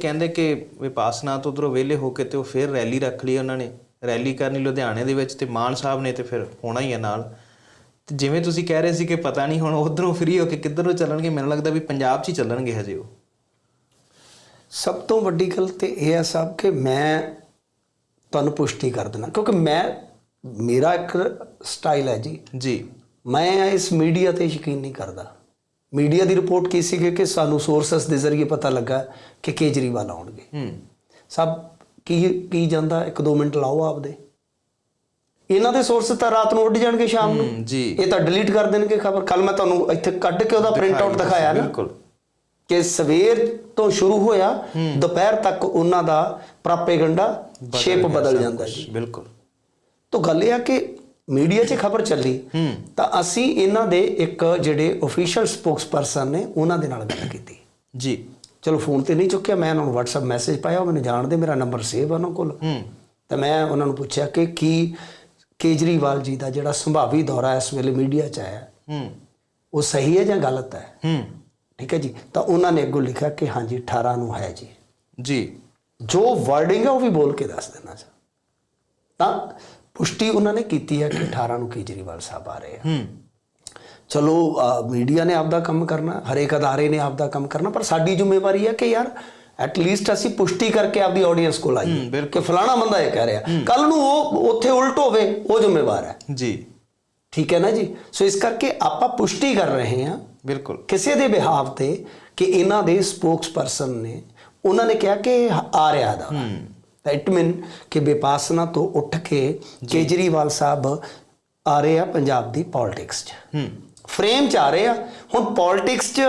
ਕਹਿੰਦੇ ਕਿ ਵਿਪਾਸਨਾ ਤੋਂ ਉਧਰੋਂ ਵਿਹਲੇ ਹੋ ਕੇ ਤੇ ਉਹ ਫਿਰ ਰੈਲੀ ਰੱਖ ਲਈ ਉਹਨਾਂ ਨੇ। ਰੈਲੀ ਕਰਨੀ ਲੁਧਿਆਣੇ ਦੇ ਵਿੱਚ ਤੇ ਮਾਨ ਸਾਹਿਬ ਨੇ ਤੇ ਫਿਰ ਹੋਣਾ ਹੀ ਹੈ ਨਾਲ। ਤੇ ਜਿਵੇਂ ਤੁਸੀਂ ਕਹਿ ਰਹੇ ਸੀ ਕਿ ਪਤਾ ਨਹੀਂ ਹੁਣ ਉਧਰੋਂ ਫ੍ਰੀ ਹੋ ਕੇ ਕਿੱਧਰ ਚੱਲਣਗੇ ਮੈਨੂੰ ਲੱਗਦਾ ਵੀ ਪੰਜਾਬ 'ਚ ਹੀ ਚੱਲਣਗੇ ਹਜੇ ਉਹ। ਸਭ ਤੋਂ ਵੱਡੀ ਗੱਲ ਤੇ ਇਹ ਹੈ ਸਾਹਿਬ ਕਿ ਮੈਂ ਤੁਹਾਨੂੰ ਪੁਸ਼ਟੀ ਕਰ ਦੇਣਾ ਕਿਉਂਕਿ ਮੈਂ ਮੇਰਾ ਇੱਕ ਸਟਾਈਲ ਹੈ ਜੀ। ਜੀ। ਮੈਂ ਇਸ ਮੀਡੀਆ ਤੇ ਯਕੀਨ ਨਹੀਂ ਕਰਦਾ। ਮੀਡੀਆ ਦੀ ਰਿਪੋਰਟ ਕੀ ਸੀ ਕਿ ਸਾਨੂੰ ਸੋਰਸਸ ਦੇ ਜ਼ਰੀਏ ਪਤਾ ਲੱਗਾ ਕਿ ਕੇਜਰੀਵਾਲ ਆਉਣਗੇ। ਹੂੰ। ਸਭ ਕੀ ਕੀ ਜਾਂਦਾ? ਇੱਕ ਦੋ ਮਿੰਟ ਲਾਓ ਆਪਦੇ। ਇਹਨਾਂ ਦੇ ਸੋਰਸ ਤਾਂ ਰਾਤ ਨੂੰ ਉੱਡ ਜਾਣਗੇ ਸ਼ਾਮ ਨੂੰ। ਜੀ। ਇਹ ਤਾਂ ਡਿਲੀਟ ਕਰ ਦੇਣਗੇ ਖਬਰ। ਕੱਲ ਮੈਂ ਤੁਹਾਨੂੰ ਇੱਥੇ ਕੱਢ ਕੇ ਉਹਦਾ ਪ੍ਰਿੰਟ ਆਊਟ ਦਿਖਾਇਆ ਨਾ। ਬਿਲਕੁਲ। ਕਿ ਸਵੇਰ ਤੋਂ ਸ਼ੁਰੂ ਹੋਇਆ ਦੁਪਹਿਰ ਤੱਕ ਉਹਨਾਂ ਦਾ ਪ੍ਰਾਪੇਗੰਡਾ ਸ਼ੇਪ ਬਦਲ ਜਾਂਦਾ ਜੀ। ਬਿਲਕੁਲ। ਤਾਂ ਗੱਲ ਇਹ ਆ ਕਿ ਮੀਡੀਆ 'ਚ ਖਬਰ ਚੱਲੀ ਤਾਂ ਅਸੀਂ ਇਹਨਾਂ ਦੇ ਇੱਕ ਜਿਹੜੇ ਅਫੀਸ਼ੀਅਲ ਸਪੋਕਸਪਰਸਨ ਨੇ ਉਹਨਾਂ ਦੇ ਨਾਲ ਗੱਲ ਕੀਤੀ। ਜੀ। ਚਲੋ ਫੋਨ ਤੇ ਨਹੀਂ ਚੁੱਕਿਆ ਮੈਂ ਉਹਨਾਂ ਨੂੰ WhatsApp ਮੈਸੇਜ ਪਾਇਆ ਉਹ ਮੈਨੂੰ ਜਾਣਦੇ ਮੇਰਾ ਨੰਬਰ ਸੇਵ ਆ ਉਹਨਾਂ ਕੋਲ। ਹੂੰ। ਤਾਂ ਮੈਂ ਉਹਨਾਂ ਨੂੰ ਪੁੱਛਿਆ ਕਿ ਕੀ ਕੇਜਰੀਵਾਲ ਜੀ ਦਾ ਜਿਹੜਾ ਸੰਭਾਵੀ ਦੌਰਾ ਇਸ ਵੇਲੇ ਮੀਡੀਆ 'ਚ ਆਇਆ। ਹੂੰ। ਉਹ ਸਹੀ ਹੈ ਜਾਂ ਗਲਤ ਹੈ? ਹੂੰ। ਠੀਕ ਹੈ ਜੀ? ਤਾਂ ਉਹਨਾਂ ਨੇ ਅੱਗੋਂ ਲਿਖਿਆ ਕਿ ਹਾਂਜੀ 18 ਨੂੰ ਹੈ ਜੀ। ਜੀ। ਜੋ ਵਰਡਿੰਗ ਹੈ ਉਹ ਵੀ ਬੋਲ ਕੇ ਦੱਸ ਦੇਣਾ ਸਰ। ਤਾਂ ਪੁਸ਼ਟੀ ਉਹਨਾਂ ਨੇ ਕੀਤੀ ਹੈ ਕਿ 18 ਨੂੰ ਕੇਜਰੀਵਾਲ ਸਾਹਿਬ ਆ ਰਹੇ ਆ। ਚਲੋ ਮੀਡੀਆ ਨੇ ਆਪਦਾ ਕੰਮ ਕਰਨਾ ਹਰੇਕ ਅਦਾਰੇ ਨੇ ਆਪਦਾ ਕੰਮ ਕਰਨਾ ਪਰ ਸਾਡੀ ਜ਼ਿੰਮੇਵਾਰੀ ਹੈ ਕਿ ਯਾਰ ਐਟ ਲੀਸਟ ਅਸੀਂ ਪੁਸ਼ਟੀ ਕਰਕੇ ਆਪਦੀ ਆਡੀਅנס ਕੋਲ ਆਈਏ। ਕਿ ਫਲਾਣਾ ਬੰਦਾ ਇਹ ਕਹਿ ਰਿਹਾ। ਕੱਲ ਨੂੰ ਉਹ ਉੱਥੇ ਉਲਟ ਹੋਵੇ ਉਹ ਜ਼ਿੰਮੇਵਾਰ ਹੈ। ਜੀ। ਠੀਕ ਹੈ ਨਾ ਜੀ? ਸੋ ਇਸ ਕਰਕੇ ਆਪਾਂ ਪੁਸ਼ਟੀ ਕਰ ਰਹੇ ਹਾਂ ਬਿਲਕੁਲ। ਕਿਸੇ ਦੇ ਬਿਹਾਵ ਤੇ ਕਿ ਇਹਨਾਂ ਦੇ ਸਪੋਕਸਪਰਸਨ ਨੇ ਉਹਨਾਂ ਨੇ ਕਿਹਾ ਕਿ ਆ ਰਿਹਾ ਦਾ। ਇਟ ਮੀਨ ਕਿ ਵਿਪਾਸਨਾ ਤੋਂ ਉੱਠ ਕੇ ਕੇਜਰੀਵਾਲ ਸਾਹਿਬ ਆ ਰਹੇ ਆ ਪੰਜਾਬ ਦੀ ਪੋਲਿਟਿਕਸ 'ਚ। ਹੂੰ। ਫਰੇਮ 'ਚ ਆ ਰਹੇ ਆ। ਹੁਣ ਪੋਲਿਟਿਕਸ 'ਚ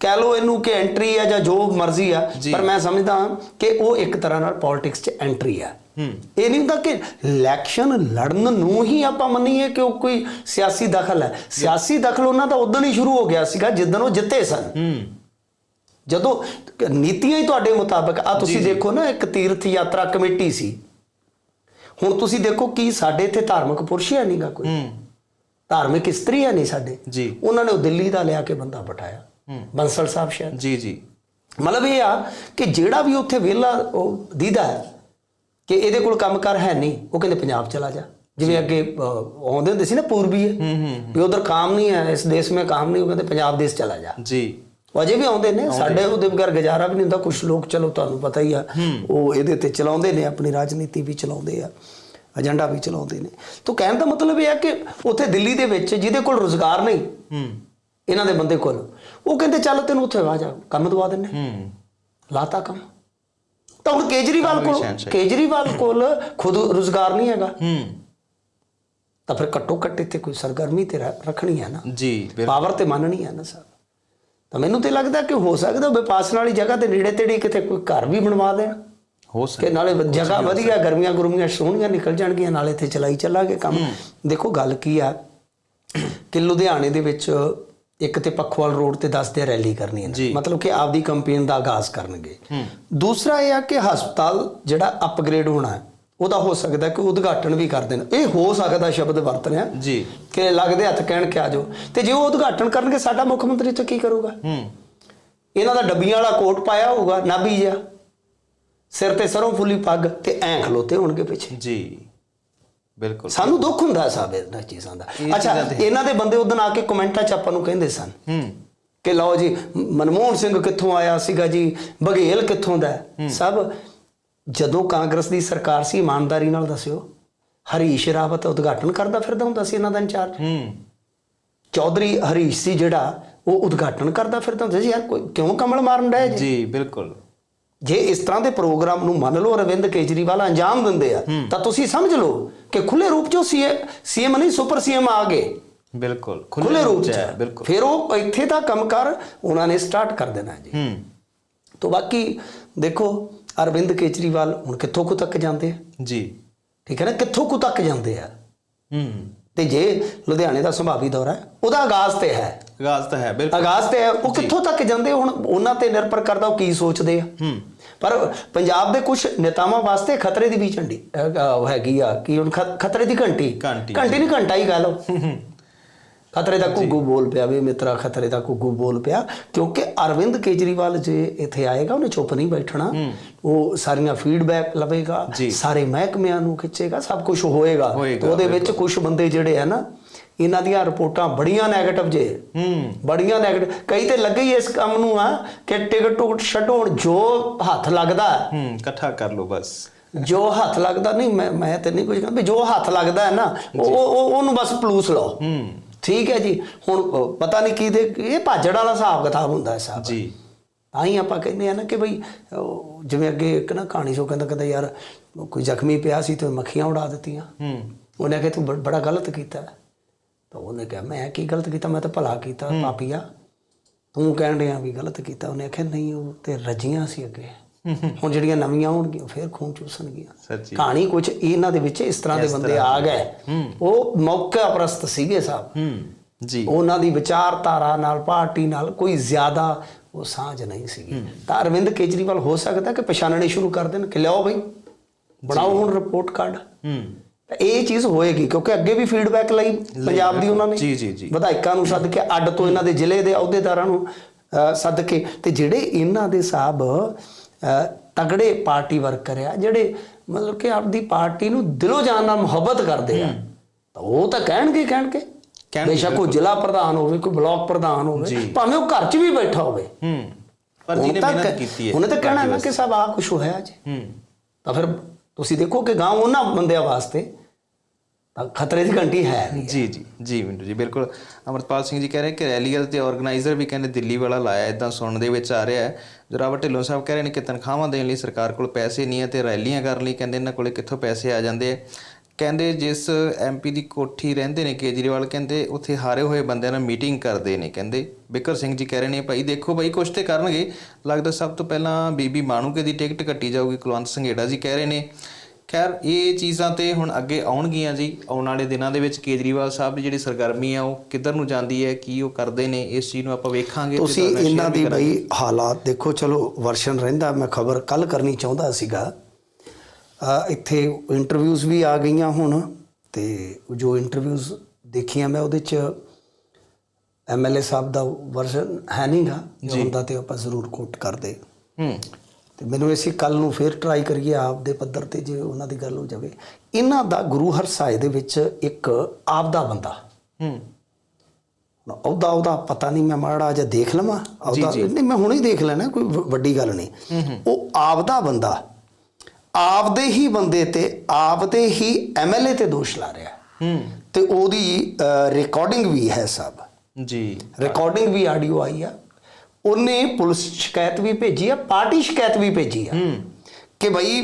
ਕਹਿ ਲੋ ਇਹਨੂੰ ਕਿ ਐਂਟਰੀ ਆ ਜਾਂ ਜੋ ਮਰਜ਼ੀ ਆ। ਪਰ ਮੈਂ ਸਮਝਦਾ ਹਾਂ ਕਿ ਉਹ ਇੱਕ ਤਰ੍ਹਾਂ ਨਾਲ ਪੋਲਿਟਿਕਸ 'ਚ ਐਂਟਰੀ ਆ। ਹੂੰ। ਇਹ ਨਹੀਂ ਹੁੰਦਾ ਕਿ ਇਲੈਕਸ਼ਨ ਲੜਨ ਨੂੰ ਹੀ ਆਪਾਂ ਮੰਨੀਏ ਕਿ ਉਹ ਕੋਈ ਸਿਆਸੀ ਦਖਲ ਹੈ। ਸਿਆਸੀ ਦਖਲ ਉਹਨਾਂ ਦਾ ਉਦੋਂ ਹੀ ਸ਼ੁਰੂ ਹੋ ਗਿਆ ਸੀਗਾ ਜਿੱਦਣ ਉਹ ਜਿੱਤੇ ਸਨ। ਹੂੰ। ਜਦੋਂ ਨੀਤੀਆਂ ਹੀ ਤੁਹਾਡੇ ਮੁਤਾਬਕ ਆ ਤੁਸੀਂ ਦੇਖੋ ਨਾ ਇੱਕ ਤੀਰਥ ਯਾਤਰਾ ਕਮੇਟੀ ਸੀ। ਹੁਣ ਤੁਸੀਂ ਦੇਖੋ ਕੀ ਸਾਡੇ ਇੱਥੇ ਧਾਰਮਿਕ ਪੁਰਸ਼ ਹੈ ਨਹੀਂਗਾ ਕੋਈ। ਧਾਰਮਿਕ ਇਸਤਰੀ ਹੈ ਨਹੀਂ ਸਾਡੇ। ਜੀ। ਉਹਨਾਂ ਨੇ ਉਹ ਦਿੱਲੀ ਦਾ ਲਿਆ ਕੇ ਬੰਦਾ ਬਿਠਾਇਆ। ਬੰਸਲ ਸਾਹਿਬ ਸ਼ਾਇਦ ਜੀ ਜੀ। ਮਤਲਬ ਇਹ ਆ ਕਿ ਜਿਹੜਾ ਵੀ ਉੱਥੇ ਵਿਹਲਾ ਉਹ ਦੀਦਾ ਹੈ ਕਿ ਇਹਦੇ ਕੋਲ ਕੰਮਕਾਰ ਹੈ ਨਹੀਂ ਉਹ ਕਹਿੰਦੇ ਪੰਜਾਬ ਚਲਾ ਜਾ। ਜਿਵੇਂ ਅੱਗੇ ਆਉਂਦੇ ਹੁੰਦੇ ਸੀ ਨਾ ਹੂੰ ਵੀ ਉਧਰ ਕੰਮ ਨਹੀਂ ਹੈ ਇਸ ਦੇਸ਼ ਮੇਂ ਕੰਮ ਨਹੀਂ ਉਹ ਕਹਿੰਦੇ ਪੰਜਾਬ ਦੇਸ਼ ਚਲਾ ਜਾ। ਜੀ। ਅਜੇ ਵੀ ਆਉਂਦੇ ਨੇ ਸਾਡੇ ਉਹਦੇ ਬਗੈਰ ਗੁਜ਼ਾਰਾ ਵੀ ਨਹੀਂ ਹੁੰਦਾ ਕੁਝ ਲੋਕ ਚਲੋ ਤੁਹਾਨੂੰ ਪਤਾ ਹੀ ਆ ਉਹ ਇਹਦੇ ਤੇ ਚਲਾਉਂਦੇ ਨੇ ਆਪਣੀ ਰਾਜਨੀਤੀ ਵੀ ਚਲਾਉਂਦੇ ਆ ਏਜੰਡਾ ਵੀ ਚਲਾਉਂਦੇ ਨੇ। ਤਾਂ ਕਹਿਣ ਦਾ ਮਤਲਬ ਇਹ ਹੈ ਕਿ ਉੱਥੇ ਦਿੱਲੀ ਦੇ ਵਿੱਚ ਜਿਹਦੇ ਕੋਲ ਰੋਜ਼ਗਾਰ ਨਹੀਂ ਹੂੰ। ਇਹਨਾਂ ਦੇ ਬੰਦੇ ਕੋਲ ਉਹ ਕਹਿੰਦੇ ਚੱਲ ਤੈਨੂੰ ਉੱਥੇ ਆ ਜਾ ਕੰਮ ਦਵਾ ਦਿੰਨੇ। ਹੂੰ। ਲਾਤਾ ਕੰਮ। ਤਾਂ ਹੁਣ ਕੇਜਰੀਵਾਲ ਕੋਲ। ਕੇਜਰੀਵਾਲ ਕੋਲ ਖੁਦ ਰੋਜ਼ਗਾਰ ਨਹੀਂ ਹੈਗਾ। ਹੂੰ। ਤਾਂ ਫਿਰ ਘੱਟੋ ਘੱਟ ਇੱਥੇ ਕੋਈ ਸਰਗਰਮੀ ਤੇ ਰੱਖਣੀ ਹੈ ਨਾ। ਜੀ ਪਾਵਰ ਤੇ ਮੰਨਣੀ ਹੈ ਨਾ ਸਰ। ਤਾਂ ਮੈਨੂੰ ਤੇ ਲੱਗਦਾ ਕਿ ਹੋ ਸਕਦਾ ਵਿਪਾਸਨ ਵਾਲੀ ਜਗ੍ਹਾ ਤੇ ਨੇੜੇ ਤੇੜੇ ਕਿਤੇ ਕੋਈ ਘਰ ਵੀ ਬਣਵਾ ਦੇਣ। ਹੋ ਕਿ ਸਕਦਾ ਨਾਲੇ ਜਗ੍ਹਾ ਵਧੀਆ ਗਰਮੀਆਂ ਗੁਰਮੀਆਂ ਸੋਹਣੀਆਂ ਨਿਕਲ ਜਾਣਗੀਆਂ ਨਾਲੇ ਇੱਥੇ ਚਲਾਈ ਚੱਲਾਂਗੇ ਕੰਮ। ਦੇਖੋ ਗੱਲ ਕੀ ਆ ਕਿ ਲੁਧਿਆਣੇ ਦੇ ਵਿੱਚ ਇੱਕ ਤੇ ਪਖਵਾਲ ਰੋਡ ਤੇ ਦੱਸਦੇ ਰੈਲੀ ਕਰਨੀ ਹੈ। ਮਤਲਬ ਕਿ ਆਪਦੀ ਕੰਪੇਨ ਦਾ ਆਗਾਜ਼ ਕਰਨਗੇ। ਦੂਸਰਾ ਇਹ ਆ ਕਿ ਹਸਪਤਾਲ ਜਿਹੜਾ ਅਪਗ੍ਰੇਡ ਹੋਣਾ ਹੈ ਉਹਦਾ ਹੋ ਸਕਦਾ ਕਿ ਉਦਘਾਟਨ ਵੀ ਕਰ ਦੇਣ। ਇਹ ਹੋ ਸਕਦਾ ਸ਼ਬਦ ਵਰਤ ਰਿਹਾ। ਜੀ। ਕਿ ਲੱਗਦੇ ਹੱਥ ਕਹਿਣ ਕਿ ਆ ਜਾਓ। ਤੇ ਜੇ ਉਹ ਉਦਘਾਟਨ ਕਰਨਗੇ ਸਾਡਾ ਮੁੱਖ ਮੰਤਰੀ ਤੇ ਕੀ ਕਰੂਗਾ? ਹੂੰ। ਇਹਨਾਂ ਦਾ ਡੱਬੀਆਂ ਵਾਲਾ ਕੋਟ ਪਾਇਆ ਹੋਊਗਾ ਨਾਭੀ ਜਿਹਾ। ਸਿਰ ਤੇ ਸਰੋਂ ਫੁੱਲੀ ਪੱਗ ਤੇ ਐਂ ਖਲੋਤੇ ਹੋਣਗੇ ਪਿੱਛੇ। ਜੀ। ਬਿਲਕੁਲ। ਸਾਨੂੰ ਦੁੱਖ ਹੁੰਦਾ ਸਾਹਿਬ ਇਹਨਾਂ ਚੀਜ਼ਾਂ ਦਾ। ਅੱਛਾ ਇਹਨਾਂ ਦੇ ਬੰਦੇ ਉਦੋਂ ਆ ਕੇ ਕਮੈਂਟਾਂ 'ਚ ਆਪਾਂ ਨੂੰ ਕਹਿੰਦੇ ਸਨ। ਹੂੰ। ਕਿ ਲਓ ਜੀ ਮਨਮੋਹਨ ਸਿੰਘ ਕਿੱਥੋਂ ਆਇਆ ਸੀਗਾ ਜੀ? ਬਘੇਲ ਕਿੱਥੋਂ ਦਾ? ਸਭ ਜਦੋਂ ਕਾਂਗਰਸ ਦੀ ਸਰਕਾਰ ਸੀ ਇਮਾਨਦਾਰੀ ਨਾਲ ਦੱਸਿਓ ਹਰੀਸ਼ ਰਾਵਤ ਉਦਘਾਟਨ ਕਰਦਾ ਫਿਰਦਾ ਹੁੰਦਾ ਸੀ ਇਹਨਾਂ ਦਾ ਇੰਚਾਰਜ। ਹੂੰ। ਚੌਧਰੀ ਹਰੀਸ਼ ਸੀ ਜਿਹੜਾ ਉਹ ਉਦਘਾਟਨ ਕਰਦਾ ਫਿਰਦਾ ਹੁੰਦਾ ਸੀ ਯਾਰ ਕੋਈ- ਕਿਉਂ ਕਮਲ ਮਾਰਨ ਡਏ ਜੀ? ਜੀ ਬਿਲਕੁਲ। ਜੇ ਇਸ ਤਰ੍ਹਾਂ ਦੇ ਪ੍ਰੋਗਰਾਮ ਨੂੰ ਮੰਨ ਲਓ ਅਰਵਿੰਦ ਕੇਜਰੀਵਾਲ ਅੰਜਾਮ ਦਿੰਦੇ ਆ ਤਾਂ ਤੁਸੀਂ ਸਮਝ ਲਓ ਕਿ ਖੁੱਲੇ ਰੂਪ 'ਚ ਸੀ ਸੀਐਮ ਨਹੀਂ ਸੁਪਰ ਸੀਐਮ ਆ ਗਏ। ਬਿਲਕੁਲ ਖੁੱਲੇ ਰੂਪ 'ਚ ਬਿਲਕੁਲ। ਫਿਰ ਉਹ ਇੱਥੇ ਦਾ ਕੰਮਕਾਰ ਉਹਨਾਂ ਨੇ ਸਟਾਰਟ ਕਰ ਦੇਣਾ ਜੀ। ਹੂੰ। ਤੋਂ ਬਾਕੀ ਦੇਖੋ ਅਰਵਿੰਦ ਕੇਜਰੀਵਾਲ ਹੁਣ ਕਿੱਥੋਂ ਕੁ ਤੱਕ ਜਾਂਦੇ ਆ? ਜੀ। ਠੀਕ ਹੈ ਨਾ? ਕਿੱਥੋਂ ਕੁ ਤੱਕ ਜਾਂਦੇ ਆ? ਹੂੰ। ਤੇ ਜੇ ਲੁਧਿਆਣੇ ਦਾ ਸੰਭਾਵੀ ਦੌਰਾ ਹੈ ਉਹਦਾ ਆਗਾਜ਼ ਤੇ ਹੈ। ਆਗਾਜ਼ ਤਾਂ ਹੈ ਬਿਲਕੁਲ। ਆਗਾਜ਼ ਤੇ ਹੈ। ਉਹ ਕਿੱਥੋਂ ਤੱਕ ਜਾਂਦੇ ਹੁਣ? ਉਹਨਾਂ ਤੇ ਨਿਰਭਰ ਕਰਦਾ ਉਹ ਕੀ ਸੋਚਦੇ ਆ। ਹੂੰ। ਪਰ ਪੰਜਾਬ ਦੇ ਕੁਝ ਨੇਤਾਵਾਂ ਵਾਸਤੇ ਖਤਰੇ ਦੀ ਵੀ ਝੰਡੀ ਹੈਗੀ ਆ ਕਿ ਹੁਣ ਖਤਰੇ ਦੀ ਘੰਟੀ। ਘੰਟੀ, ਘੰਟੀ ਨਹੀਂ ਘੰਟਾ ਹੀ ਗਾ ਲਓ। ਖਤਰੇ ਦਾ ਘੁੱਗੂ ਬੋਲ ਪਿਆ ਵੀ ਮਿੱਤਰਾ ਖਤਰੇ ਦਾ ਘੁੱਗੂ ਬੋਲ ਪਿਆ। ਕਿਉਂਕਿ ਅਰਵਿੰਦ ਕੇਜਰੀਵਾਲ ਜੇ ਇੱਥੇ ਆਏਗਾ ਉਹਨੇ ਚੁੱਪ ਨਹੀਂ ਬੈਠਣਾ। ਉਹ ਸਾਰੀਆਂ ਫੀਡਬੈਕ ਲਵੇਗਾ। ਸਾਰੇ ਮਹਿਕਮਿਆਂ ਨੂੰ ਖਿੱਚੇਗਾ ਸਭ ਕੁਝ ਹੋਏਗਾ। ਉਹਦੇ ਵਿੱਚ ਕੁਝ ਬੰਦੇ ਜਿਹੜੇ ਆ ਨਾ ਇਹਨਾਂ ਦੀਆਂ ਰਿਪੋਰਟਾਂ ਬੜੀਆਂ 네ਗੇਟਿਵ ਜੇ। ਹੂੰ। ਬੜੀਆਂ 네ਗੇਟਿਵ ਕਈ ਤੇ ਲੱਗੇ ਹੀ ਇਸ ਕੰਮ ਨੂੰ ਆ ਕਿ ਟਿਕਟ ਟੁਕਟ ਛੱਡੋਣ ਜੋ ਹੱਥ ਲੱਗਦਾ। ਹੈ, ਇਕੱਠਾ ਕਰ ਲਓ ਬਸ। ਜੋ ਹੱਥ ਲੱਗਦਾ ਨਹੀਂ ਮੈਂ ਮੈਂ ਤੇ ਨਹੀਂ ਕੁਝ ਕਹਿੰਦਾ ਜੋ ਹੱਥ ਲੱਗਦਾ ਹੈ ਨਾ ਉਹ- ਉਹਨੂੰ ਬਸ ਪਲੂਸ ਲਓ। ਹੂੰ। ਠੀਕ ਹੈ ਜੀ। ਹੁਣ ਪਤਾ ਨਹੀਂ ਕੀ ਦੇ ਇਹ ਭਾਜੜ ਵਾਲਾ ਹਿਸਾਬ ਕਿਤਾਬ ਹੁੰਦਾ ਹੈ ਸਾਹਿਬ ਜੀ। ਤਾਂ ਹੀ ਆਪਾਂ ਕਹਿੰਦੇ ਆ ਨਾ ਕਿ ਬਈ ਜਿਵੇਂ ਅੱਗੇ ਇੱਕ ਨਾ ਕਹਾਣੀ ਸੋ ਕਹਿੰਦਾ ਕਹਿੰਦਾ ਯਾਰ ਕੋਈ ਜ਼ਖਮੀ ਪਿਆ ਸੀ ਤੇ ਮੱਖੀਆਂ ਉਡਾ ਦਿੱਤੀਆਂ। ਹੂੰ। ਉਹਨੇ ਕਿਹਾ ਤੂੰ ਬੜਾ ਗਲਤ ਕੀਤਾ। ਤਾਂ ਉਹਨੇ ਕਿਹਾ ਮੈਂ ਕੀ ਗਲਤ ਕੀਤਾ? ਮੈਂ ਤਾਂ ਭਲਾ ਕੀਤਾ ਪਾਪੀਆ ਤੂੰ ਕਹਿਣ ਡਿਆ ਵੀ ਗਲਤ ਕੀਤਾ। ਉਹਨੇ ਆਖਿਆ ਨਹੀਂ ਉਹ ਤੇ ਰੱਜੀਆਂ ਸੀ ਅੱਗੇ। ਹੁਣ ਜਿਹੜੀਆਂ ਨਵੀਆਂ ਆਉਣਗੀਆਂ ਫੇਰ ਖੂਨ ਚੂਸਣਗੀਆਂ। ਸੱਚੀ। ਕਹਾਣੀ ਕੁਝ ਇਹਨਾਂ ਦੇ ਵਿੱਚ ਇਸ ਤਰ੍ਹਾਂ ਦੇ ਬੰਦੇ ਆ ਗਏ। ਉਹ ਮੌਕਾ ਪ੍ਰਸਤ ਸੀਗੇ ਸਾਹਿਬ ਜੀ। ਉਹਨਾਂ ਦੀ ਵਿਚਾਰਧਾਰਾ ਨਾਲ ਪਾਰਟੀ ਨਾਲ ਕੋਈ ਜ਼ਿਆਦਾ ਉਹ ਸਾਂਝ ਨਹੀਂ ਸੀਗੀ। ਤਾਂ ਅਰਵਿੰਦ ਕੇਜਰੀਵਾਲ ਹੋ ਸਕਦਾ ਕਿ ਪਛਾਣਨੇ ਸ਼ੁਰੂ ਕਰ ਦੇਣ ਕਿ ਲਿਆਓ ਬਈ ਬਣਾਓ ਹੁਣ ਰਿਪੋਰਟ ਕਾਰਡ ਹੂੰ। ਤਾਂ ਇਹ ਚੀਜ਼ ਹੋਏਗੀ ਕਿਉਂਕਿ ਅੱਗੇ ਵੀ ਫੀਡਬੈਕ ਲਈ ਪੰਜਾਬ ਦੀ ਉਹਨਾਂ ਨੇ। ਜੀ, ਜੀ, ਜੀ। ਵਿਧਾਇਕਾਂ ਨੂੰ ਸੱਦ ਕੇ ਅੱਡ ਤੋਂ ਇਹਨਾਂ ਦੇ ਜ਼ਿਲ੍ਹੇ ਦੇ ਅਹੁਦੇਦਾਰਾਂ ਨੂੰ ਸੱਦ ਕੇ। ਤੇ ਜਿਹੜੇ ਇਹਨਾਂ ਦੇ ਸਾਹਿਬ ਤਗੜੇ ਪਾਰਟੀ ਵਰਕਰ ਆ ਜਿਹੜੇ ਮਤਲਬ ਕਿ ਆਪਦੀ ਪਾਰਟੀ ਨੂੰ ਦਿਲੋਂ ਜਾਨ ਨਾਲ ਮੁਹੱਬਤ ਕਰਦੇ ਆ। ਤਾਂ ਉਹ ਤਾਂ ਕਹਿਣਗੇ ਕਹਿਣਗੇ। ਬੇਸ਼ੱਕ ਕੋਈ ਜ਼ਿਲ੍ਹਾ ਪ੍ਰਧਾਨ ਹੋਵੇ ਕੋਈ ਬਲਾਕ ਪ੍ਰਧਾਨ ਹੋਵੇ ਭਾਵੇਂ ਉਹ ਘਰ 'ਚ ਵੀ ਬੈਠਾ ਹੋਵੇ। ਹੂੰ। ਪਰ ਜਿਹਨੇ ਮਿਹਨਤ ਕੀਤੀ ਹੈ ਉਹਨੇ ਤਾਂ ਕਹਿਣਾ ਨਾ ਕਿ ਸਭ ਆ ਕੁਝ ਹੋਇਆ ਜੀ। ਹੂੰ। ਤਾਂ ਫਿਰ ਤੁਸੀਂ ਦੇਖੋ ਕਿ ਗਾਂਵ ਉਹਨਾਂ ਬੰਦਿਆਂ ਵਾਸਤੇ ਤਾਂ ਖਤਰੇ ਦੀ ਘੰਟੀ ਹੈ ਨਹੀਂ ਜੀ ਜੀ ਜੀ, ਮਿੰਟੂ ਜੀ, ਬਿਲਕੁਲ। ਅਮਰਪਾਲ ਸਿੰਘ ਜੀ ਕਹਿ ਰਹੇ ਕਿ ਰੈਲੀ ਤੇ ਆਰਗੇਨਾਈਜ਼ਰ ਵੀ ਕਹਿੰਦੇ ਦਿੱਲੀ ਵਾਲਾ ਲਾਇਆ ਇਦਾਂ ਸੁਣਨ ਦੇ ਵਿੱਚ ਆ ਰਿਹਾ ਹੈ। ਜਰਾਵਰ ਢਿੱਲੋਂ ਸਾਹਿਬ ਕਹਿ ਰਹੇ ਨੇ ਕਿ ਤਨਖਾਹਾਂ ਦੇਣ ਲਈ ਸਰਕਾਰ ਕੋਲ ਪੈਸੇ ਨਹੀਂ ਹੈ ਤੇ ਰੈਲੀਆਂ ਕਰਨ ਲਈ ਕਹਿੰਦੇ ਇਹਨਾਂ ਕੋਲੇ ਕਿੱਥੋਂ ਪੈਸੇ ਆ ਜਾਂਦੇ ਆ ਕਹਿੰਦੇ ਜਿਸ ਐਮਪੀ ਦੀ ਕੋਠੀ ਰਹਿੰਦੇ ਨੇ, ਕੇਜਰੀਵਾਲ ਕਹਿੰਦੇ ਉੱਥੇ ਹਾਰੇ ਹੋਏ ਬੰਦਿਆਂ ਨਾਲ ਮੀਟਿੰਗ ਕਰਦੇ ਨੇ, ਕਹਿੰਦੇ। ਬਿਕਰ ਸਿੰਘ ਜੀ ਕਹਿ ਰਹੇ ਨੇ, ਭਾਈ ਦੇਖੋ ਭਾਈ, ਕੁਛ ਤੇ ਕਰਨਗੇ। ਲੱਗਦਾ ਸਭ ਤੋਂ ਪਹਿਲਾਂ ਬੀਬੀ ਮਾਣੂਕੇ ਦੀ ਟਿਕਟ ਕੱਟੀ ਜਾਊਗੀ, ਕੁਲਵੰਤ ਸੰਘੇੜਾ ਜੀ ਕਹਿ ਰਹੇ ਨੇ। ਖੈਰ ਇਹ ਚੀਜ਼ਾਂ ਤੇ ਹੁਣ ਅੱਗੇ ਆਉਣਗੀਆਂ ਜੀ। ਆਉਣ ਵਾਲੇ ਦਿਨਾਂ ਦੇ ਵਿੱਚ ਕੇਜਰੀਵਾਲ ਸਾਹਿਬ ਦੀ ਜਿਹੜੀ ਸਰਗਰਮੀ ਆ ਉਹ ਕਿੱਧਰ ਨੂੰ ਜਾਂਦੀ ਹੈ ਕੀ ਉਹ ਕਰਦੇ ਨੇ ਇਸ ਚੀਜ਼ ਨੂੰ ਆਪਾਂ ਵੇਖਾਂਗੇ ਤੁਸੀਂ ਇਹਨਾਂ ਦੀ। ਬਈ ਹਾਲਾਤ ਦੇਖੋ ਚਲੋ ਵਰਸ਼ਨ ਰਹਿੰਦਾ ਮੈਂ ਖਬਰ ਕੱਲ ਕਰਨੀ ਚਾਹੁੰਦਾ ਸੀਗਾ। ਇੱਥੇ ਇੰਟਰਵਿਊਜ਼ ਵੀ ਆ ਗਈਆਂ ਹੁਣ ਤੇ ਜੋ ਇੰਟਰਵਿਊਜ਼ ਦੇਖੀਆਂ ਮੈਂ ਉਹਦੇ ਚ ਐਮਐਲਏ ਸਾਹਿਬ ਦਾ ਵਰਸ਼ਨ ਹੈ ਨਹੀਂਗਾ ਜੇ ਹੁੰਦਾ ਤੇ ਆਪਾਂ ਜ਼ਰੂਰ ਕੋਟ ਕਰਦੇ। ਹੂੰ। ਤੇ ਮੈਨੂੰ ਇਸੇ ਕੱਲ ਨੂੰ ਫੇਰ ਟਰਾਈ ਕਰੀਏ ਆਪ ਦੇ ਪੱਧਰ ਤੇ ਜੇ ਉਹਨਾਂ ਦੀ ਗੱਲ ਹੋ ਜਾਵੇ। ਇਹਨਾਂ ਦਾ ਗੁਰੂ ਹਰਸਾਏ ਦੇ ਵਿੱਚ ਇੱਕ ਆਪ ਦਾ ਬੰਦਾ। ਹੂੰ। ਉਹਦਾ ਉਹਦਾ ਪਤਾ ਨਹੀਂ ਮੈਂ ਮਾੜਾ ਜਿਹਾ ਦੇਖ ਲਵਾਂ। ਉਹਦਾ ਨਹੀਂ ਮੈਂ ਹੁਣੇ ਹੀ ਦੇਖ ਲੈਣਾ ਕੋਈ ਵੱਡੀ ਗੱਲ ਨਹੀਂ। ਉਹ ਆਪਦਾ ਬੰਦਾ ਆਪਦੇ ਹੀ ਬੰਦੇ ਤੇ ਆਪਦੇ ਹੀ ਐਮਐਲਏ ਤੇ ਦੋਸ਼ ਲਾ ਰਿਹਾ। ਹੂੰ। ਤੇ ਉਹਦੀ ਰਿਕਾਰਡਿੰਗ ਵੀ ਹੈ ਸਭ। ਜੀ। ਰਿਕਾਰਡਿੰਗ ਵੀ ਆਡੀਓ ਆਈ ਆ। ਉਹਨੇ ਪੁਲਿਸ ਸ਼ਿਕਾਇਤ ਵੀ ਭੇਜੀ ਆ ਪਾਰਟੀ ਸ਼ਿਕਾਇਤ ਵੀ ਭੇਜੀ ਆ ਕਿ ਭਾਈ